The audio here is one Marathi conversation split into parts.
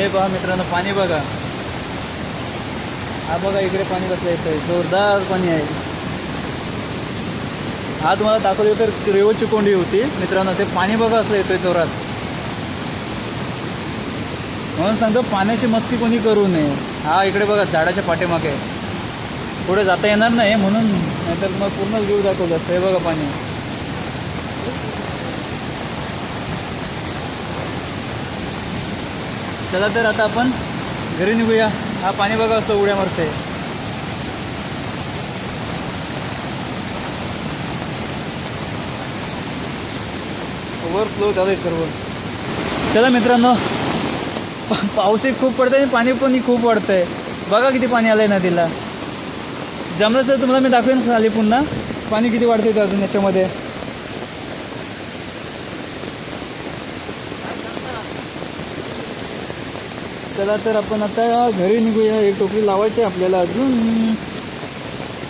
हे बघा मित्रांनो पाणी बघा. हा बघा इकडे पाणी कसलं येतंय जोरदार पाणी आहे. हा तुम्हाला दाखवली तर रेवची कोंडी होती. मित्रांनो ते पाणी बघा असलं येतोय जोरात. म्हणून सांगतो पाण्याची मस्ती कोणी करू नये. हा इकडे बघा झाडाच्या पाठीमागे. पुढे जाता येणार नाही म्हणून नाहीतर मग पूर्ण जीव दाखवलं असतं हे बघा पाणी. चला तर आता आपण घरी निघूया. हा पाणी बघा असतं उड्या मारते ओव्हरफ्लो झालं सर्व. चला मित्रांनो पाऊसही खूप पडतंय आणि पाणी पण खूप वाढतंय. बघा किती पाणी आलंय नदीला. जमलं तर तुम्हाला मी दाखवेन खाली पुन्हा. पाणी किती वाढतंय ते अजून याच्यामध्ये. चला तर आपण आता घरी निघूया. एक टोपली लावायची आपल्याला अजून.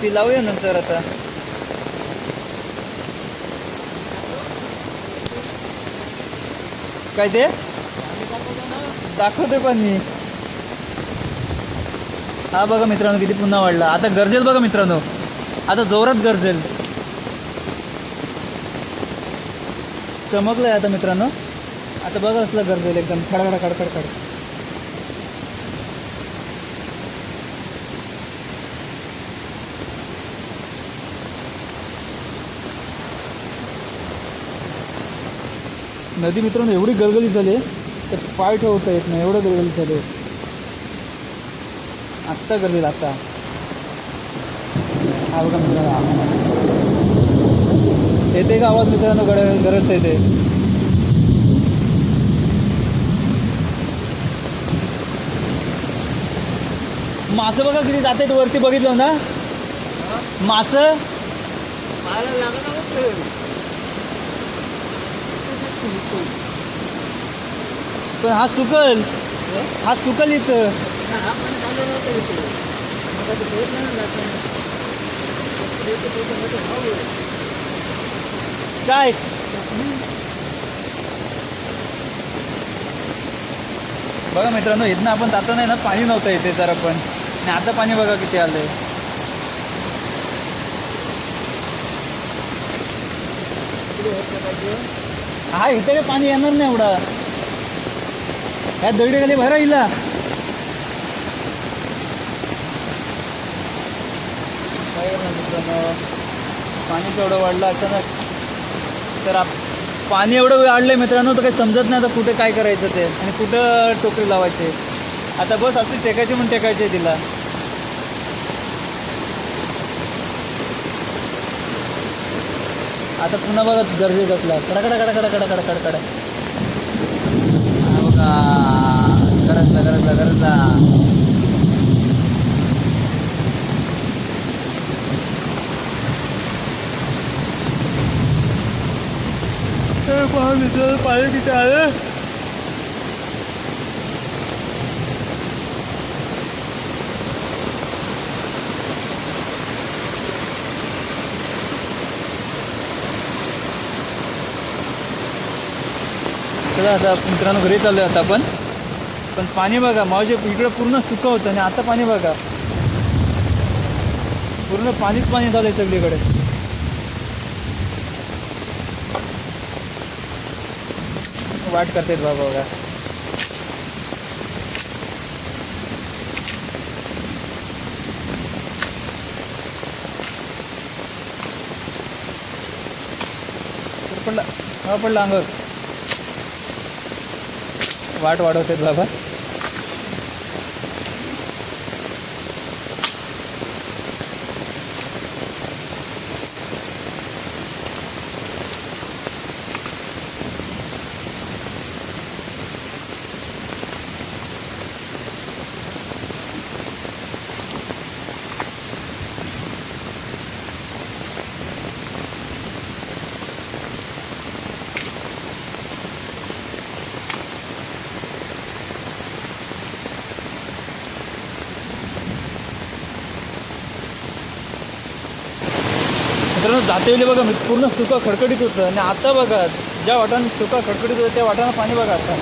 ती लावूया नंतर आता. काय ते? दाखवते पण मी. हा बघा मित्रांनो किती पुन्हा वाढला. आता गरजेल बघा मित्रांनो. आता जोरात गरजेल. चमकलंय आता मित्रांनो. आता बघा असलं गरजेल एकदम. खडखड खडखड खड नदी मित्रांनो एवढी गलगली झाली तर पाय ठेवता येत नाही. एवढं गलगली झाली आत्ता गरजेल आत्ता. हा बघा मित्रांनो. येते का आवाज मित्रांनो? गड गरजता येते मासं बघा किती जात आहेत वरती बघितलं ना? मासं? पण हा सुकल. हा सुकल इथं. काय? बघा मित्रांनो इथनं आपण जातो नाही ना पाणी नव्हतं इथे जरा पण. आणि आता पाणी बघा किती आलंय. हा इथे काही पाणी येणार नाही एवढं. ह्या दगडी खाली भरा इला. पाणी केवढं वाढलं अचानक. तर आप पाणी एवढं वाढलं मित्रांनो तर काही समजत नाही आता कुठे काय करायचं ते आणि कुठं टोकरी लावायचे. आता बस अशी टेकायची म्हणून टेकायची तिला. आता पुन्हा बघा गरजेचं असला कडकडा कडा कडा कडा कडा कडा कडा हा बघा. गरजला गरजला गरजला पाणी किती आलं चला आता मित्रांनो घरी चाललो आता आपण. पण पाणी बघा माझे इकडं पूर्ण सुकं होतं आणि आता पाणी बघा. पूर्ण पाणीच पाणी झालंय सगळीकडे. वाट करतायत बाबा बघा. पडला हा पडला अंगावर. वाट वाढवतात बाबा. मित्रांनो जाते वेळी बघा म्हणजे पूर्ण सुका खडखडीत होतं. आणि आता बघा ज्या वाटानं सुका खडखडीत होतं त्या वाटानं पाणी बघा आता.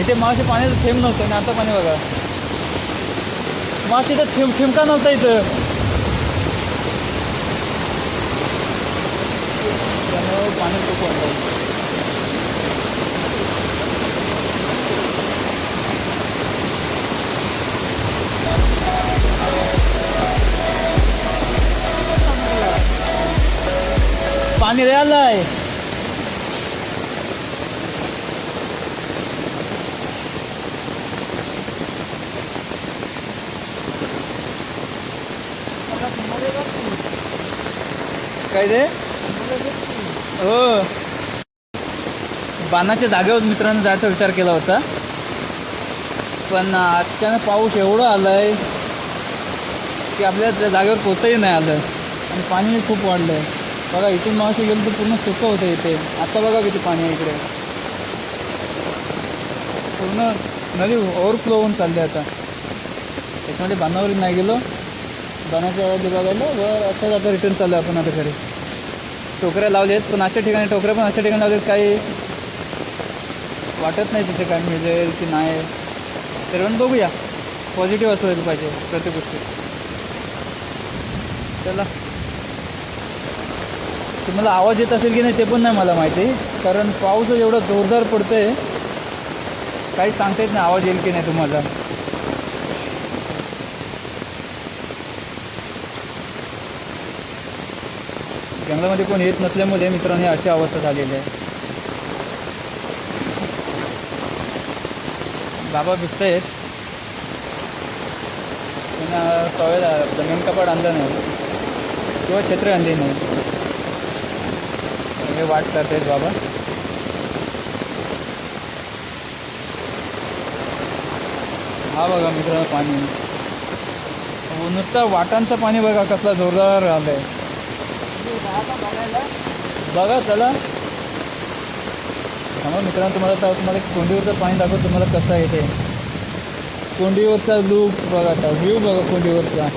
इथे मासे पाण्याचं थेंब नव्हतं आणि आता पाणी बघा. मासे इथं थेंब थेंब नव्हता इथं. त्यामुळं पाणी खूप वाटतं पाणी लय आलंय. काय ते हो. बाणाच्या जागेवर मित्रांनो जायचा विचार केला होता. पण अचानक पाऊस एवढा आलाय की आपल्या त्या जागेवर पोचही नाही आलं. आणि पाणी खूप वाढलं आहे बघा इथून मावशी गेलं तर पूर्ण सुकं होतं इथे. आता बघा किती पाणी आहे इकडे. पूर्ण नदी ओव्हरफ्लो होऊन चालली आता. त्याच्यामध्ये बांधावर नाही गेलो. बाणाच्या बघायला वर असंच आता रिटर्न चाललो आपण आता घरी. टोकऱ्या लावल्या आहेत पण अशा ठिकाणी टोकऱ्या पण अशा ठिकाणी लावल्यात काही वाटत नाही तिथे काय मिळेल की नाही. तरी पण बघूया. पॉझिटिव्ह असं पाहिजे प्रत्येक गोष्टी चला. तुम्हाला आवाज येत असेल की नाही ते पण नाही मला माहिती. कारण पाऊस एवढा जोरदार पडतोय. काही सांगता येत नाही आवाज येईल की नाही तुम्हाला. जंगलामध्ये कोण येत नसल्यामुळे मित्रांनी अशी अवस्था झालेली आहे. बाबा भिजत आहेत त्यांना सवय जमीन कपाट आणलं नाही. किंवा छत्र आणली नाही. मी वाट करतायत बाबा. हा बघा मित्रांनो पाणी. हो, नुसतं वाटांचं पाणी बघा कसला जोरदार आलंय. बघा चला. थांबा मित्रांनो तुम्हाला तुम्हाला कोंडीवरचं पाणी दाखवतो तुम्हाला कसं आहे ते. कोंडीवरचा लूक बघा आता व्ह्यू बघा कोंडीवरचा.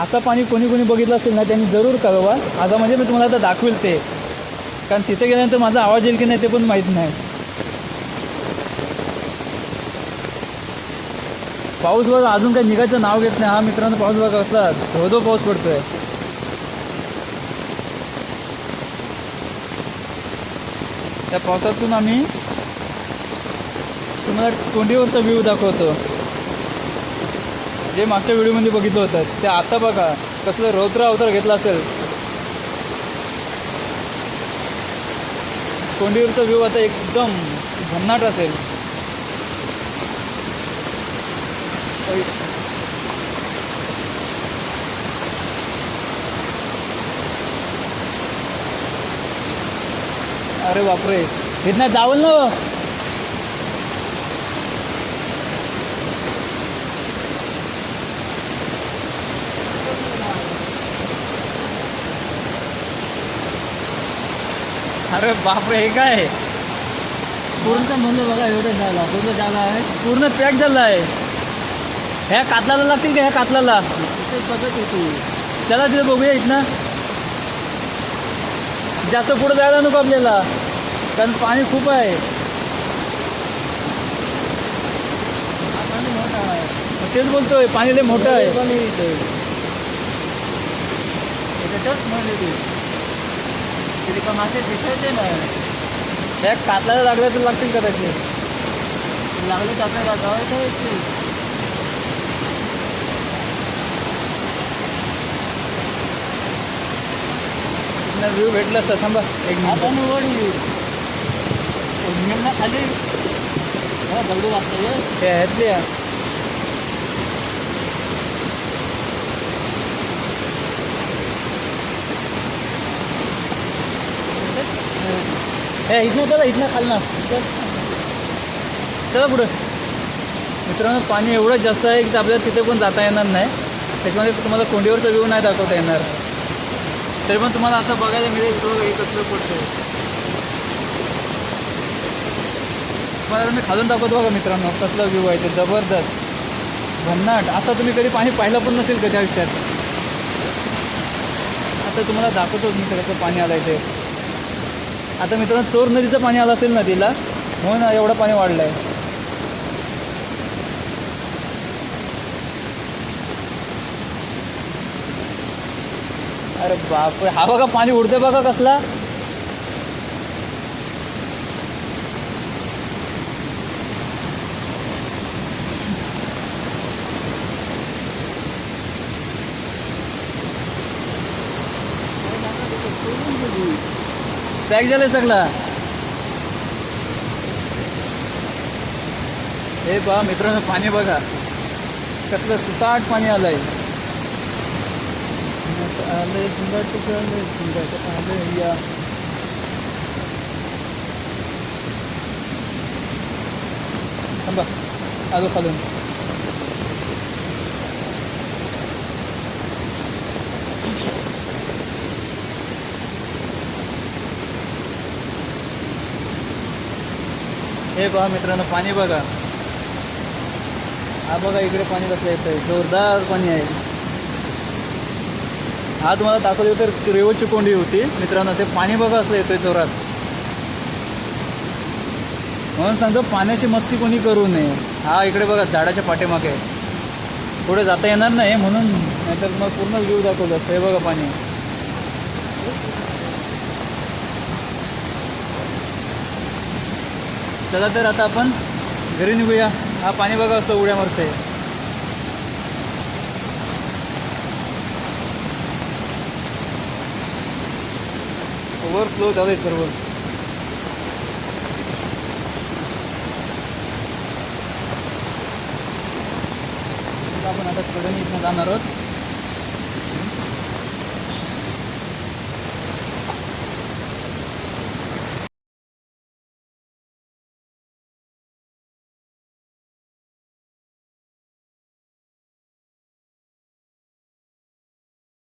असं पाणी कोणी कोणी बघितलं असेल ना त्यांनी जरूर कळवा. माझा म्हणजे मी तुम्हाला आता दाखवेल ते. कारण तिथे गेल्यानंतर माझा आवाज येईल की नाही ते पण माहीत नाही. पाऊस बघा अजून काही निघायचं नाव घेत नाही. हा मित्रांनो पाऊस बघा असला धोधो पाऊस पडतोय. त्या पावसातून आम्ही तुम्हाला तोंडीवरचा व्ह्यू दाखवतो. जे मागच्या व्हिडिओमध्ये बघितलं होतं ते आता बघा कसलं रौद्र अवतार घेतला असेल. कोंडीवरचा व्ह्यू आता एकदम भन्नाट असेल. अरे बापरे इथनं जावल ना. अरे बापरे हे काय? पूर्ण म्हणलं बघा एवढं झाला. पूर्ण झाला आहे. पूर्ण पॅक झालं आहे. ह्या कातलाला लागतील का ह्या कातलाला? ते बघत होती चला तिथे बघूया इथनं. जास्त पुढे जायला नको आपल्याला कारण पाणी खूप आहे. तेच बोलतोय पाणी लय मोठं आहे. पण इथे. त्याच्यातच म्हणले ते तिथे का मासे दिसायचे नाही ह्या कातलाला लागल्या तर लागतील कदाचित. लागले तर आपल्याला व्ह्यू भेटला असता थांबा एक मिनिट. खाली. हा दगडू लागतोय हे ह्यातली आहे. हे इथनं इथं इथनं खालना. चला. पुढं. मित्रांनो पाणी एवढं जास्त आहे की आपल्याला तिथे पण जाता येणार नाही. त्याच्यामध्ये तुम्हाला कोंडीवरचा व्यू नाही दाखवता येणार. तरी पण तुम्हाला असं बघायला मिळेल तो एक कसलं पडतो तुम्हाला मी खालून दाखवतो बघा मित्रांनो कसला व्यू आहे ते. जबरदस्त. भन्नाट. असं तुम्ही कधी पाणी पाहिलं पण नसेल कधी आयुष्यात आता तुम्हाला दाखवतो मी कसं पाणी आलं आहे ते. आता मित्रांनो चोर नदीचं पाणी आलं असेल नदीला म्हणून एवढं पाणी वाढलं आहे अरे बापरे हा बघा पाणी उडते बघा कसला. पॅक झालंय सगळा. हे पहा मित्रांनो पाणी बघा. कसलं सुसाट पाणी आलंय. आलंय झुंगाट या. थांबा आलो खालून. हे पहा मित्रांनो पाणी बघा. हा बघा इकडे पाणी कसं येतंय. जोरदार पाणी आहे. हा तुम्हाला दाखवली तर रेवची कोंडी होती. मित्रांनो ते पाणी बघा असलं येतोय जोरात. म्हणून सांगतो पाण्याची मस्ती कोणी करू नये. हा इकडे बघा झाडाच्या पाठीमागे. पुढे जाता येणार नाही म्हणून नाहीतर मग पूर्ण व्ह्यू दाखवलं. असतं हे बघा पाणी. चला तर आता आपण घरी निघूया. हा पाणी बघा असतो उड्या मारते ओव्हरफ्लो झालंय सर्व. आपण आता कडणी इथं जाणार आहोत.